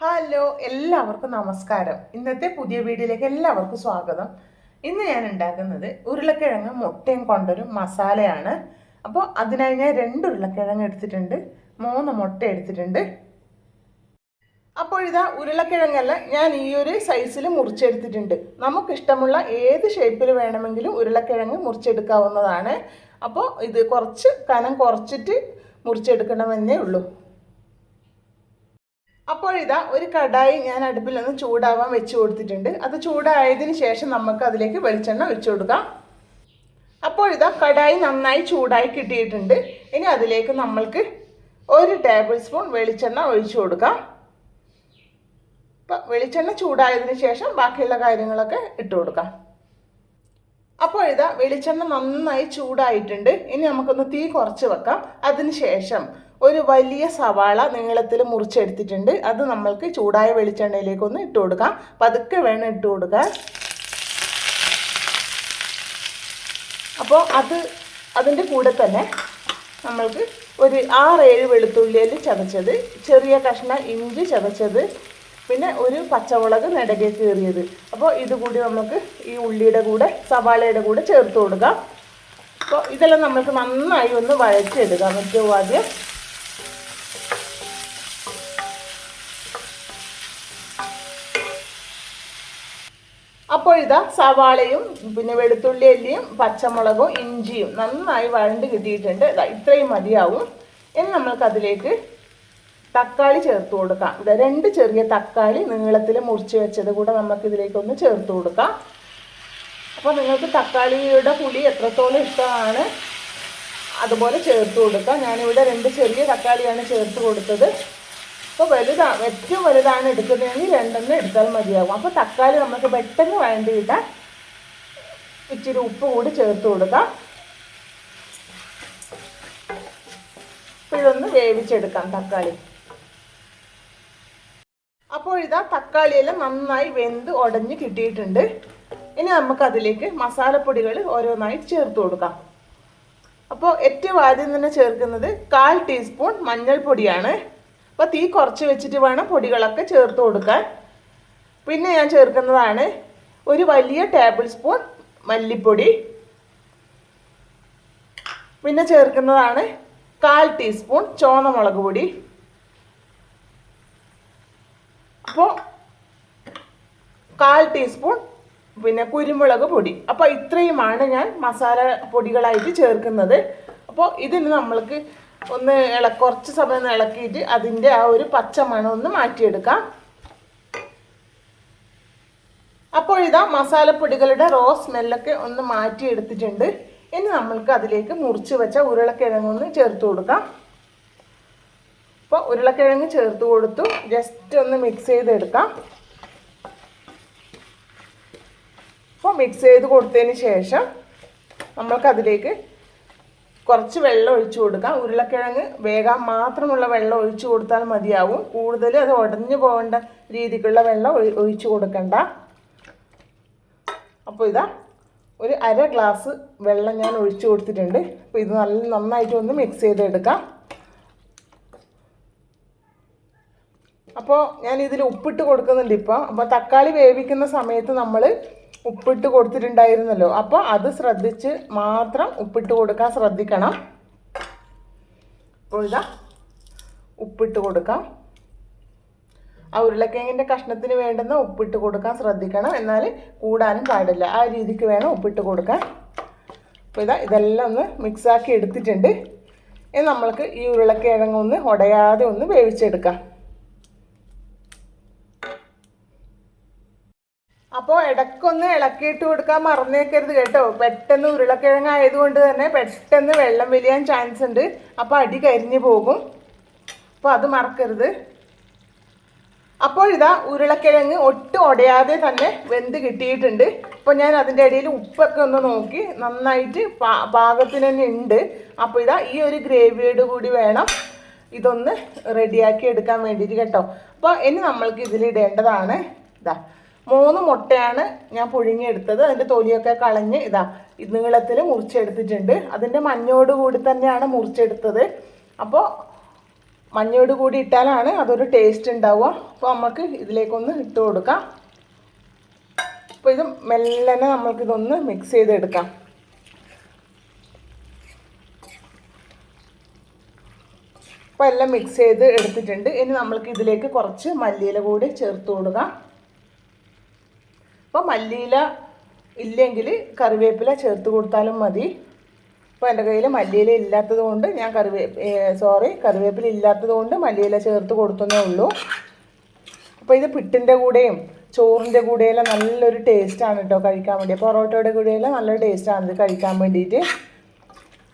Hello എല്ലാവർക്കും നമസ്കാരം. ഇന്നത്തെ പുതിയ വീഡിയോയിലേക്ക് എല്ലാവർക്കും സ്വാഗതം. ഇന്ന് ഞാൻ ഉണ്ടാക്കുന്നത് ഉരുളക്കിഴങ്ങ് മുട്ടയും കൊണ്ടൊരു മസാലയാണ്. അപ്പോൾ അതിനായി ഞാൻ രണ്ട് ഉരുളക്കിഴങ്ങ് എടുത്തിട്ടുണ്ട്. മൂന്ന് മുട്ട എടുത്തിട്ടുണ്ട്. അപ്പോൾ ഇതാ ഉരുളക്കിഴങ്ങെല്ലാം ഞാൻ ഈ ഒരു സൈസിൽ മുറിച്ചെടുത്തിട്ടുണ്ട്. നമുക്കിഷ്ടമുള്ള ഏത് ഷേപ്പിൽ വേണമെങ്കിലും ഉരുളക്കിഴങ്ങ് മുറിച്ചെടുക്കാവുന്നതാണ്. അപ്പോൾ ഇത് കുറച്ച് കനം കുറച്ചിട്ട് മുറിച്ചെടുക്കണമെന്നേ ഉള്ളൂ. അപ്പോൾ ഇതാ ഒരു കടായി ഞാൻ അടുപ്പിൽ നിന്ന് ചൂടാവാൻ വെച്ച് കൊടുത്തിട്ടുണ്ട്. അത് ചൂടായതിന് ശേഷം നമുക്ക് അതിലേക്ക് വെളിച്ചെണ്ണ ഒഴിച്ചു കൊടുക്കാം. അപ്പോൾ ഇതാ കടായി നന്നായി ചൂടായി കിട്ടിയിട്ടുണ്ട്. ഇനി അതിലേക്ക് നമ്മൾക്ക് ഒരു ടേബിൾ സ്പൂൺ വെളിച്ചെണ്ണ ഒഴിച്ചു കൊടുക്കാം. അപ്പം വെളിച്ചെണ്ണ ചൂടായതിന് ശേഷം ബാക്കിയുള്ള കാര്യങ്ങളൊക്കെ ഇട്ട് കൊടുക്കാം. അപ്പോൾ ഇതാ വെളിച്ചെണ്ണ നന്നായി ചൂടായിട്ടുണ്ട്. ഇനി നമുക്കൊന്ന് തീ കുറച്ച് വെക്കാം. അതിന് ശേഷം ഒരു വലിയ സവാള നീളത്തിൽ മുറിച്ചെടുത്തിട്ടുണ്ട്. അത് നമ്മൾക്ക് ചൂടായ വെളിച്ചെണ്ണയിലേക്ക് ഒന്ന് ഇട്ട് കൊടുക്കാം. പതുക്കെ വേണം ഇട്ട് കൊടുക്കാൻ. അപ്പോൾ അത് അതിന്റെ കൂടെ തന്നെ നമ്മൾക്ക് ഒരു ആറേഴ് വെളുത്തുള്ളിയിൽ ചതച്ചത് ചെറിയ കഷ്ണം ഇഞ്ചി ചതച്ചത് പിന്നെ ഒരു പച്ചമുളക് നെടകെ കീറിയത്. അപ്പോൾ ഇതുകൂടി നമുക്ക് ഈ ഉള്ളിയുടെ കൂടെ സവാളയുടെ കൂടെ ചേർത്ത് കൊടുക്കാം. അപ്പോൾ ഇതെല്ലാം നമുക്ക് നന്നായി ഒന്ന് വഴച്ചെടുക്കാം ഏറ്റവും ആദ്യം അപ്പോൾ ഇതാ സവാളയും പിന്നെ വെളുത്തുള്ളി അല്ലിയും പച്ചമുളകും ഇഞ്ചിയും നന്നായി വഴണ്ട് കിട്ടിയിട്ടുണ്ട്. ഇതാ ഇത്രയും മതിയാവും. ഇനി നമ്മൾക്ക് അതിലേക്ക് തക്കാളി ചേർത്ത് കൊടുക്കാം. ഇതാ രണ്ട് ചെറിയ തക്കാളി നീളത്തിൽ മുറിച്ച് വെച്ചത് കൂടെ നമുക്ക് ഇതിലേക്കൊന്ന് ചേർത്ത് കൊടുക്കാം. അപ്പോൾ നിങ്ങൾക്ക് തക്കാളിയുടെ പുളി എത്രത്തോളം ഇഷ്ടമാണ് അതുപോലെ ചേർത്ത് കൊടുക്കാം. ഞാനിവിടെ രണ്ട് ചെറിയ തക്കാളിയാണ് ചേർത്ത് കൊടുത്തത്. അപ്പോൾ വലുതാ ഏറ്റവും വലുതാണ് എടുക്കുന്നതെങ്കിൽ രണ്ടെണ്ണം എടുത്താൽ മതിയാകും. അപ്പോൾ തക്കാളി നമുക്ക് പെട്ടെന്ന് വേണ്ടിയിട്ട് ഇച്ചിരി ഉപ്പ് കൂടി ചേർത്ത് കൊടുക്കാം. ഇതൊന്ന് വേവിച്ചെടുക്കാം തക്കാളി. അപ്പോൾ ഇതാ തക്കാളിയെല്ലാം നന്നായി വെന്ത് ഉടഞ്ഞ് കിട്ടിയിട്ടുണ്ട്. ഇനി നമുക്കതിലേക്ക് മസാലപ്പൊടികൾ ഓരോന്നായി ചേർത്ത് കൊടുക്കാം. അപ്പോൾ ഏറ്റവും ആദ്യം തന്നെ ചേർക്കുന്നത് കാൽ ടീസ്പൂൺ മഞ്ഞൾപ്പൊടിയാണ്. അപ്പോൾ തീ കുറച്ച് വെച്ചിട്ട് വേണം പൊടികളൊക്കെ ചേർത്ത് കൊടുക്കാൻ. പിന്നെ ഞാൻ ചേർക്കുന്നതാണ് ഒരു വലിയ ടേബിൾ സ്പൂൺ മല്ലിപ്പൊടി. പിന്നെ ചേർക്കുന്നതാണ് കാൽ ടീസ്പൂൺ ചുവന്ന മുളക് പൊടി. അപ്പോൾ കാൽ ടീസ്പൂൺ പിന്നെ കുരുമുളക് പൊടി. അപ്പോൾ ഇത്രയുമാണ് ഞാൻ മസാല പൊടികളായിട്ട് ചേർക്കുന്നത്. അപ്പോൾ ഇതിന് നമ്മൾക്ക് ഒന്ന് ഇള കുറച്ച് സമയം ഇളക്കിയിട്ട് അതിന്റെ ആ ഒരു പച്ച മണം ഒന്ന് മാറ്റിയെടുക്കാം. അപ്പോൾ ഇതാ മസാലപ്പൊടികളുടെ റോ സ്മെല്ലൊക്കെ ഒന്ന് മാറ്റിയെടുത്തിട്ടുണ്ട്. ഇനി നമ്മൾക്ക് അതിലേക്ക് മുറിച്ച് വെച്ച ഉരുളക്കിഴങ്ങൊന്ന് ചേർത്ത് കൊടുക്കാം. അപ്പോൾ ഉരുളക്കിഴങ്ങ് ചേർത്ത് കൊടുത്തു. ജസ്റ്റ് ഒന്ന് മിക്സ് ചെയ്തെടുക്കാം. അപ്പോൾ മിക്സ് ചെയ്ത് കൊടുത്തതിന് ശേഷം നമ്മൾക്കതിലേക്ക് കുറച്ച് വെള്ളം ഒഴിച്ചു കൊടുക്കാം. ഉരുളക്കിഴങ്ങ് വേഗം മാത്രമുള്ള വെള്ളം ഒഴിച്ചു കൊടുത്താൽ മതിയാവും. കൂടുതൽ അത് ഉടഞ്ഞു പോകേണ്ട രീതിക്കുള്ള വെള്ളം ഒഴിച്ചു കൊടുക്കണ്ട. അപ്പോൾ ഇതാ ഒരു അര ഗ്ലാസ് വെള്ളം ഞാൻ ഒഴിച്ചു കൊടുത്തിട്ടുണ്ട്. അപ്പോൾ ഇത് നല്ല നന്നായിട്ട് ഒന്ന് മിക്സ് ചെയ്തെടുക്കാം. അപ്പോൾ ഞാൻ ഇതിൽ ഉപ്പിട്ട് കൊടുക്കുന്നുണ്ട് ഇപ്പോൾ അപ്പോൾ തക്കാളി വേവിക്കുന്ന സമയത്ത് നമ്മൾ ഉപ്പിട്ട് കൊടുത്തിട്ടുണ്ടായിരുന്നല്ലോ. അപ്പോൾ അത് ശ്രദ്ധിച്ച് മാത്രം ഉപ്പിട്ട് കൊടുക്കാൻ ശ്രദ്ധിക്കണം. അപ്പോൾ ഇതാ ഉപ്പിട്ട് കൊടുക്കാം. ആ ഉരുളക്കിഴങ്ങിന്റെ കഷ്ണത്തിന് വേണ്ടുന്ന ഉപ്പിട്ട് കൊടുക്കാൻ ശ്രദ്ധിക്കണം. എന്നാൽ കൂടാനും പാടില്ല. ആ രീതിക്ക് വേണം ഉപ്പിട്ട് കൊടുക്കാൻ. അപ്പോൾ ഇതാ ഇതെല്ലാം ഒന്ന് മിക്സാക്കി എടുത്തിട്ടുണ്ട്. ഇനി നമ്മൾക്ക് ഈ ഉരുളക്കിഴങ്ങ് ഒന്ന് ഉടയാതെ ഒന്ന് വേവിച്ചെടുക്കാം. അപ്പോൾ ഇടയ്ക്കൊന്ന് ഇളക്കിയിട്ട് കൊടുക്കാൻ മറന്നേക്കരുത് കേട്ടോ. പെട്ടെന്ന് ഉരുളക്കിഴങ്ങ് ആയതുകൊണ്ട് തന്നെ പെട്ടെന്ന് വെള്ളം വലിയാൻ ചാൻസ് ഉണ്ട്. അപ്പോൾ അടി കരിഞ്ഞു പോകും. അപ്പോൾ അത് മറക്കരുത്. അപ്പോൾ ഇതാ ഉരുളക്കിഴങ്ങ് ഒട്ടും ഉടയാതെ തന്നെ വെന്ത് കിട്ടിയിട്ടുണ്ട്. അപ്പോൾ ഞാൻ അതിന്റെ ഇടയിൽ ഉപ്പൊക്കെ ഒന്ന് നോക്കി നന്നായിട്ട് പാകത്തിന് തന്നെ ഉണ്ട്. അപ്പോൾ ഇതാ ഈ ഒരു ഗ്രേവിയോട് കൂടി വേണം ഇതൊന്ന് റെഡിയാക്കി എടുക്കാൻ വേണ്ടിയിട്ട് കേട്ടോ. അപ്പോൾ ഇനി നമ്മൾക്ക് ഇതിലിടേണ്ടതാണ് ഇതാ. മൂന്ന് മുട്ടയാണ് ഞാൻ പുഴുങ്ങിയെടുത്തത്. അതിന്റെ തൊലിയൊക്കെ കളഞ്ഞ് ഇതാ നീളത്തിൽ മുറിച്ചെടുത്തിട്ടുണ്ട്. അതിന്റെ മഞ്ഞോട് കൂടി തന്നെയാണ് മുറിച്ചെടുത്തത്. അപ്പോൾ മഞ്ഞോട് കൂടി ഇട്ടാലാണ് അതൊരു ടേസ്റ്റ് ഉണ്ടാവുക. അപ്പോൾ നമുക്ക് ഇതിലേക്കൊന്ന് ഇട്ട് കൊടുക്കാം. അപ്പോൾ ഇത് മെല്ലനെ നമ്മൾക്കിതൊന്ന് മിക്സ് ചെയ്തെടുക്കാം. അപ്പോൾ എല്ലാം മിക്സ് ചെയ്ത് എടുത്തിട്ടുണ്ട്. ഇനി നമ്മൾക്ക് ഇതിലേക്ക് കുറച്ച് മല്ലിയില കൂടി ചേർത്ത് കൊടുക്കാം. അപ്പോൾ മല്ലിയില ഇല്ലെങ്കിൽ കറിവേപ്പില ചേർത്ത് കൊടുത്താലും മതി. അപ്പോൾ എന്റെ കയ്യിൽ മല്ലിയില ഇല്ലാത്തത് കൊണ്ട് ഞാൻ കറിവേ സോറി കറിവേപ്പില ഇല്ലാത്തത് കൊണ്ട് മല്ലിയില ചേർത്ത് കൊടുത്തതേ ഉള്ളൂ. അപ്പോൾ ഇത് പിട്ടിന്റെ കൂടെയും ചോറിന്റെ കൂടെയെല്ലാം നല്ലൊരു ടേസ്റ്റാണ് കേട്ടോ കഴിക്കാൻ വേണ്ടി. പൊറോട്ടയുടെ കൂടെയെല്ലാം നല്ലൊരു ടേസ്റ്റാണ് ഇത് കഴിക്കാൻ വേണ്ടിയിട്ട്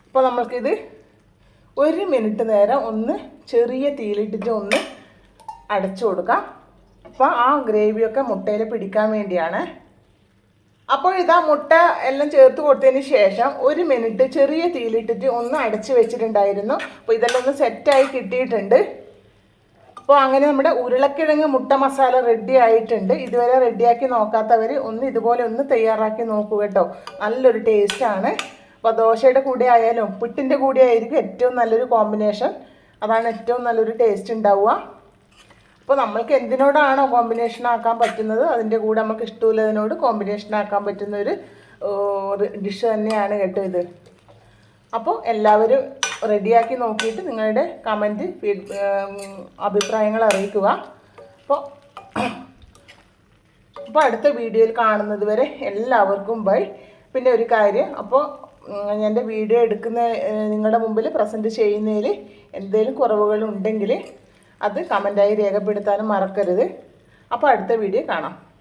അപ്പോൾ നമ്മൾക്കിത് ഒരു മിനിറ്റ് നേരം ഒന്ന് ചെറിയ തീയിലിട്ടിട്ട് ഒന്ന് അടച്ചു കൊടുക്കാം. അപ്പോൾ ആ ഗ്രേവിയൊക്കെ മുട്ടയിൽ പിടിക്കാൻ വേണ്ടിയാണ്. അപ്പോൾ ഇതാ മുട്ട എല്ലാം ചേർത്ത് കൊടുത്തതിന് ശേഷം ഒരു മിനിറ്റ് ചെറിയ തീയിലിട്ടിട്ട് ഒന്ന് അടച്ച് വെച്ചിട്ടുണ്ടായിരുന്നു. അപ്പോൾ ഇതെല്ലാം ഒന്ന് സെറ്റായി കിട്ടിയിട്ടുണ്ട്. അപ്പോൾ അങ്ങനെ നമ്മുടെ ഉരുളക്കിഴങ്ങ് മുട്ട മസാല റെഡി ആയിട്ടുണ്ട്. ഇതുവരെ റെഡിയാക്കി നോക്കാത്തവർ ഒന്ന് ഇതുപോലെ ഒന്ന് തയ്യാറാക്കി നോക്കൂ കേട്ടോ. നല്ലൊരു ടേസ്റ്റാണ് അപ്പോൾ ദോശയുടെ കൂടെ ആയാലും പുട്ടിന്റെ കൂടെ ആയിരിക്കും ഏറ്റവും നല്ലൊരു കോമ്പിനേഷൻ അതാണ് ഏറ്റവും നല്ലൊരു ടേസ്റ്റ് ഉണ്ടാവുക. അപ്പോൾ നമ്മൾക്ക് എന്തിനോടാണോ കോമ്പിനേഷൻ ആക്കാൻ പറ്റുന്നത് അതിന്റെ കൂടെ നമുക്ക് ഇഷ്ടമില്ലതിനോട് കോമ്പിനേഷൻ ആക്കാൻ പറ്റുന്ന ഒരു ഡിഷ് തന്നെയാണ് കേട്ടോ ഇത്. അപ്പോൾ എല്ലാവരും റെഡിയാക്കി നോക്കിയിട്ട് നിങ്ങളുടെ കമന്റ് ഫീഡ് അഭിപ്രായങ്ങൾ അറിയിക്കുക. അപ്പോൾ അപ്പോൾ അടുത്ത വീഡിയോയിൽ കാണുന്നത് വരെ എല്ലാവർക്കും ബൈ. പിന്നെ ഒരു കാര്യം അപ്പോൾ എന്റെ വീഡിയോ എടുക്കുന്ന നിങ്ങളുടെ മുമ്പിൽ പ്രസന്റ് ചെയ്യുന്നതിൽ എന്തെങ്കിലും കുറവുകൾ ഉണ്ടെങ്കിൽ അത് കമന്റായി രേഖപ്പെടുത്താനും മറക്കരുത്. അപ്പോൾ അടുത്ത വീഡിയോ കാണാം.